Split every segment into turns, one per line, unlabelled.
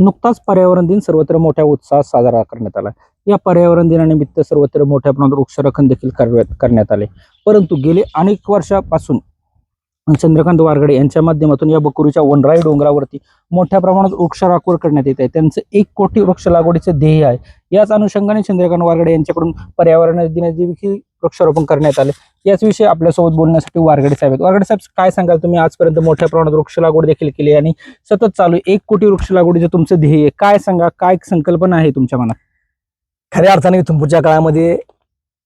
नुकताच पर्यावरण दिन सर्वत्र मोठ्या उत्साहात साजरा करण्यात आला. या पर्यावरण दिनानिमित्त सर्वत्र मोठ्या प्रमाणात वृक्षारोपण देखील करण्यात करण्यात आले. परंतु गेले अनेक वर्षापासून चंद्रकांत वारगडे यांच्या माध्यमातून या बकुरीच्या वनराई डोंगरावरती मोठ्या प्रमाणात वृक्षारोपण करण्यात येत आहे. त्यांचं एक कोटी वृक्ष लागवडीचं ध्येय आहे. याच अनुषंगाने चंद्रकांत वारगडे यांच्याकडून पर्यावरण दिनादेखील वृक्षारोपण करण्यात आले. याच विषयी आपल्यासोबत बोलण्यासाठी वारगडे साहेब आहेत. वारगडे साहेब काय सांगाल तुम्ही? आजपर्यंत मोठ्या प्रमाणात वृक्ष लागवड देखील केली आहे आणि सतत चालू आहे. एक कोटी वृक्ष लागवडीचं तुमचं ध्येय काय सांगा? काय संकल्पना आहे तुमच्या मनात?
खऱ्या अर्थाने इथून पुढच्या काळामध्ये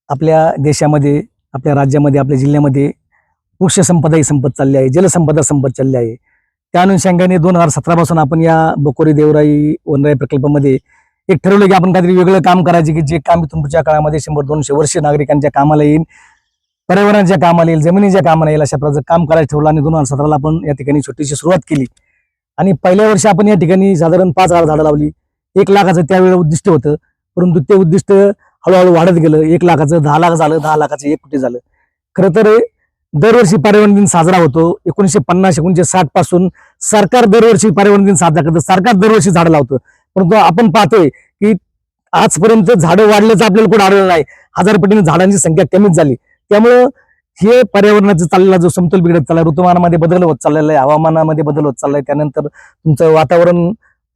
आपल्या देशामध्ये आपल्या राज्यामध्ये आपल्या जिल्ह्यामध्ये वृक्ष संपदा ही संपत चालली आहे जलसंपदा संपत चालली आहे. त्या अनुषंगाने दोन हजार सतरा पासून आपण या बकोरी देवराई वनराई प्रकल्पामध्ये एक ठरवलं की आपण काहीतरी वेगळं काम करायचे की जे काम इथून पुढच्या काळामध्ये शंभर दोनशे वर्ष नागरिकांच्या कामाला येईल पर्यावरणाच्या कामाला येईल जमिनीच्या कामाला येईल अशा प्रकारचं काम करायचं ठेवलं आणि दोन हजार सतराला आपण या ठिकाणी छोटीशी सुरुवात केली. आणि पहिल्या वर्षी आपण या ठिकाणी साधारण पाच हजार झाडं लावली. एक लाखाचं त्यावेळेला उद्दिष्ट होतं परंतु ते उद्दिष्ट हळूहळू वाढत गेलं. एक लाखाचं दहा लाख झालं दहा लाखाचं एक कोटी झालं. खरं तर दरवर्षी पर्यावरण दिन साजरा होतो. एकोणीसशे पन्नास एकोणीशे साठपासून सरकार दरवर्षी पर्यावरण दिन साजरा करतं. सरकार दरवर्षी झाडं लावतं. परंतु आपण पाहतोय की आजपर्यंत झाडं वाढल्याचं आपल्याला कुठं आढळलं नाही. हजार पटीने झाडांची संख्या कमीच झाली. त्यामुळं हे पर्यावरणाचा चाललेला जो समतोल बिघडत चाललाय ऋतुमानामध्ये बदल होत चाललेला आहे हवामानामध्ये बदल होत चाललाय त्यानंतर तुमचं वातावरण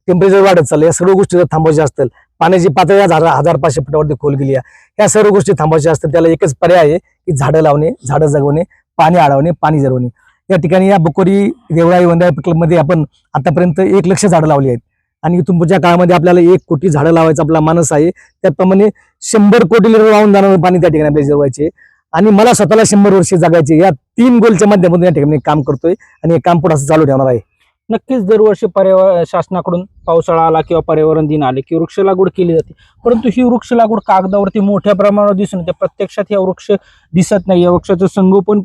टेम्परेचर वाढत चाललं या सर्व गोष्टी जर थांबवायच्या असतील पाण्याची पातळी आज हजार हजार पाचशे फुटावरती खोल गेली आहे. या सर्व गोष्टी थांबवायच्या असतील त्याला एकच पर्याय आहे की झाडं लावणे झाडं जगवणे. पाणी अडवणे पाणी जरवणे. या ठिकाणी या बकोरी देवळाई वंदाई क्लबमध्ये आपण आतापर्यंत एक लक्ष झाडं लावली आहेत. आणि इथून पुढच्या काळामध्ये आपल्याला एक कोटी झाडं लावायचा आपला मानस आहे. त्याप्रमाणे शंभर कोटी लिटर लावून जाणार पाणी त्या ठिकाणी आपल्याला जिरवायचे आणि मला स्वतःला शंभर वर्षे जगायचे या तीन गोलच्या माध्यमातून या ठिकाणी काम करतोय. आणि हे काम पुढे असं चालू ठेवणार आहे.
नक्कीच दरवर्षी पर्यावरण शासनाकडून पावसाळा आला किंवा पर्यावरण दिन आले की वृक्ष लागवड केली जाते. परंतु ही वृक्ष लागवड कागदावरती मोठ्या प्रमाणावर दिसून येते. प्रत्यक्षात या वृक्ष दिसत नाही. या वृक्षाचं संगोपन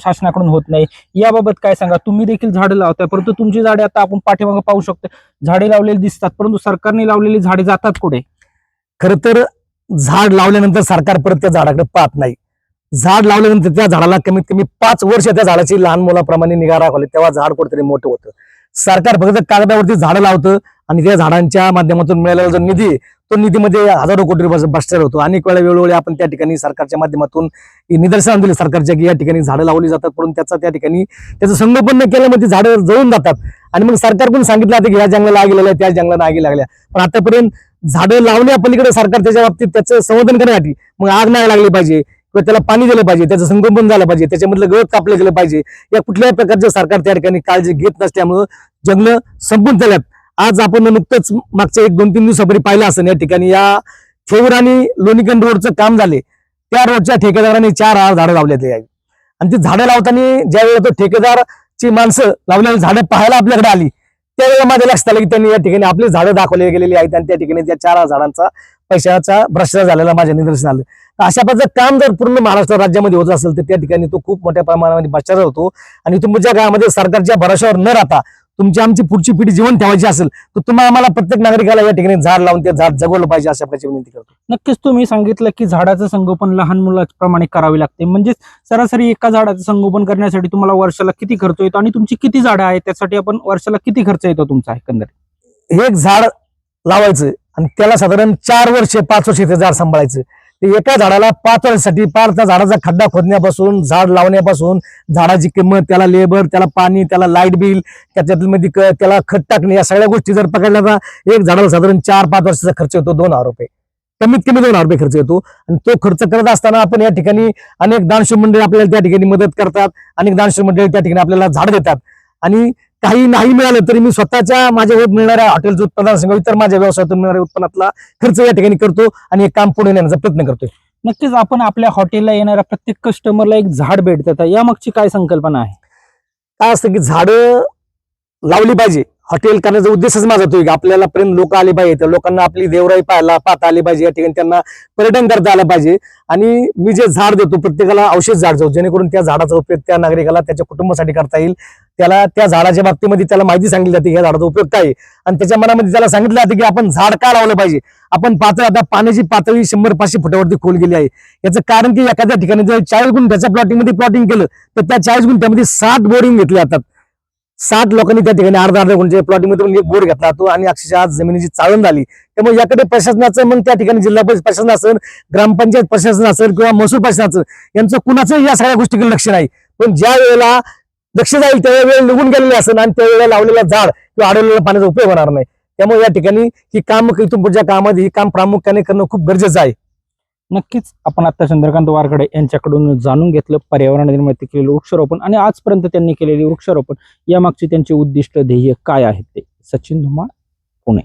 शासनाकडून होत नाही. याबाबत काय सांगा? तुम्ही देखील झाडं लावताय परंतु तुमची झाडे आता आपण पाठीमागे पाहू शकतो. झाडे लावलेली दिसतात परंतु सरकारने लावलेली झाडे जातात कुठे?
खर तर झाड लावल्यानंतर सरकार परत त्या झाडाकडे पाहत नाही. झाड लावल्यानंतर त्या झाडाला कमीत कमी पाच वर्ष त्या झाडाची लहान मुलाप्रमाणे निगा राखवली तेव्हा झाड कुठेतरी मोठं होतं. सरकार फक्त कागदावरती झाडं लावतं आणि त्या झाडांच्या माध्यमातून मिळालेला जो निधी तो निधीमध्ये हजारो कोटी रुपयाचा भ्रष्टाचार होतो. अनेक वेळा वेळोवेळी आपण त्या ठिकाणी सरकारच्या माध्यमातून निदर्शन दिले. सरकारच्या की या ठिकाणी झाडं लावली जातात परंतु त्याचा त्या ठिकाणी त्याचं संगोपन न केल्यामुळे ती झाडं जळून जातात. आणि मग सरकार पण सांगितलं होतं की या जंगलाला आगी लागल्या त्या जंगलाला आगी लागल्या पण आतापर्यंत झाडं लावण्या पलीकडे सरकार त्याच्या बाबतीत त्याचं संवर्धन करण्यासाठी मग आग नाही लागली पाहिजे. किंवा त्याला पाणी दिलं पाहिजे त्याचं संगोपन झालं पाहिजे त्याच्यामधलं गळत कापलं गेलं पाहिजे या कुठल्याही प्रकारचं सरकार त्या ठिकाणी काळजी घेत नसल्यामुळं जंगलं संपून झाल्यात आज आपण नुकतंच मागच्या एक दोन तीन दिवसापूर्वी पाहिलं असं या ठिकाणी या थेऊर आणि लोणीकंड रोडचं काम झाले. त्या रोडच्या ठेकेदाराने चार हजार झाडं लावलेली आहेत. आणि ती झाडं लावताना ज्यावेळेला तो ठेकेदारची माणसं लावलेली झाडं पाहायला आपल्याकडे आली त्यावेळेला माझ्या लक्षात आलं की त्यांनी या ठिकाणी आपली झाडं दाखवली गेलेली आहेत आणि त्या ठिकाणी त्या चार झाडांचा पैशाचा भ्रष्टाचार झालेला माझ्या निदर्शन आलं अशा प्रकारचं काम जर पूर्ण महाराष्ट्र राज्यामध्ये होत असेल तर त्या ठिकाणी तो खूप मोठ्या प्रमाणामध्ये भ्रष्टाचार होतो. आणि तुमच्या काळामध्ये सरकारच्या भरोशावर न राहता तुमची आमची पुढची पिढी जीवन ठेवायची असेल तर तुम्हाला आम्हाला प्रत्येक नागरिकाला या ठिकाणी झाड लावून ते झाड जगवलं पाहिजे अशा प्रकारची विनंती करतो.
नक्कीच तुम्ही सांगितलं की झाडाचं संगोपन लहान मुलाप्रमाणे करावे लागते. म्हणजेच सरासरी एका झाडाचं संगोपन करण्यासाठी तुम्हाला वर्षाला किती खर्च येतो आणि तुमची किती झाडं आहेत? त्यासाठी आपण वर्षाला किती खर्च येतो तुमचा एकंदरीत?
हे एक झाड लावायचं आणि त्याला साधारण चार वर्ष पाच वर्ष ते झाड सांभाळायचं. ते एका झाडाला पाच वर्षासाठी पार त्या झाडाचा खड्डा खोदण्यापासून झाड लावण्यापासून झाडाची किंमत त्याला लेबर त्याला पाणी त्याला लाइट बिल त्याच्यातील मध्ये त्याला खत टाकणे या सगळ्या गोष्टी जर पकडल्या तर एक झाडाला साधारण चार पाच वर्षाचा खर्च येतो दोन हजार रुपये कमीत कमी दोन हजार रुपये खर्च येतो. आणि तो खर्च करत असताना आपण या ठिकाणी अनेक दानशूर मंडळी आपल्याला त्या ठिकाणी मदत करतात. अनेक दानशूर मंडळी त्या ठिकाणी आपल्याला झाड देतात. आणि काही नाही मिळालं तरी मी स्वतःच्या माझ्या होत मिळणाऱ्या हॉटेलचं उत्पन्न संघ इतर माझ्या व्यवसायातून मिळणाऱ्या उत्पन्नातला खर्च या ठिकाणी करतो आणि एक काम पुढे नेण्याचा प्रयत्न करतोय.
नक्कीच आपण आपल्या हॉटेलला येणाऱ्या प्रत्येक कस्टमरला एक झाड भेट देतात यामागची काय संकल्पना आहे?
काय असतं की झाडं लावली पाहिजे. हॉटेल करण्याचा उद्देशच माझा तो आहे की आपल्याला पर्यंत लोक आले पाहिजे. लोकांना आपली देवराई पाहायला पाहता आली पाहिजे. या ठिकाणी त्यांना पर्यटन करता आलं पाहिजे. आणि मी जे झाड देतो प्रत्येकाला औषध झाड जाऊ जेणेकरून त्या झाडाचा उपयोग त्या नागरिकाला त्याच्या कुटुंबासाठी करता येईल. त्याला त्या झाडाच्या बाबतीमध्ये त्याला माहिती सांगितली जाते या झाडाचा उपयोग काय आहे? आणि त्याच्या मनामध्ये त्याला सांगितलं जातं की आपण झाड का लावलं पाहिजे? आपण पातळी आता पाण्याची पातळी शंभर पाचशे फुटावरती खोल गेली आहे. याचं कारण की एखाद्या ठिकाणी जर चाळीस गुंठ्याच्या प्लॉटिंगमध्ये प्लॉटिंग केलं तर त्या चाळीस गुंठ्यामध्ये सात बोरिंग घेतले जातात. साठ लोकांनी त्या ठिकाणी अर्धा अर्धा गुंठे प्लॉटिंग एक बोर घेतला तो आणि अक्षरशः आज जमिनीची चाळण झाली. त्यामुळे याकडे प्रशासनाचं मग त्या ठिकाणी जिल्हा परिषद प्रशासन असेल ग्रामपंचायत प्रशासन असेल किंवा महसूल प्रशासनाचं यांचं कुणाचं या सगळ्या गोष्टीकडे लक्ष नाही. पण ज्या वेळेला लक्ष जाईल त्या वेळ निघून गेलेले असेल आणि त्यावेळेला लावलेला झाड किंवा अडवलेल्या पाण्याचा उपयोग होणार नाही. त्यामुळे या ठिकाणी ही काम इथून पुढच्या कामामध्ये ही काम प्रामुख्याने करणं खूप गरजेचं आहे.
नक्कीच आपण आता चंद्रकांत वारकडे यांच्याकडून जाणून घेतलं पर्यावरण निर्मिती केलेलं वृक्षारोपण आणि आजपर्यंत त्यांनी केलेली वृक्षारोपण यामागची त्यांचे उद्दिष्ट ध्येय काय आहेत ते? सचिन धुमाळ पुणे.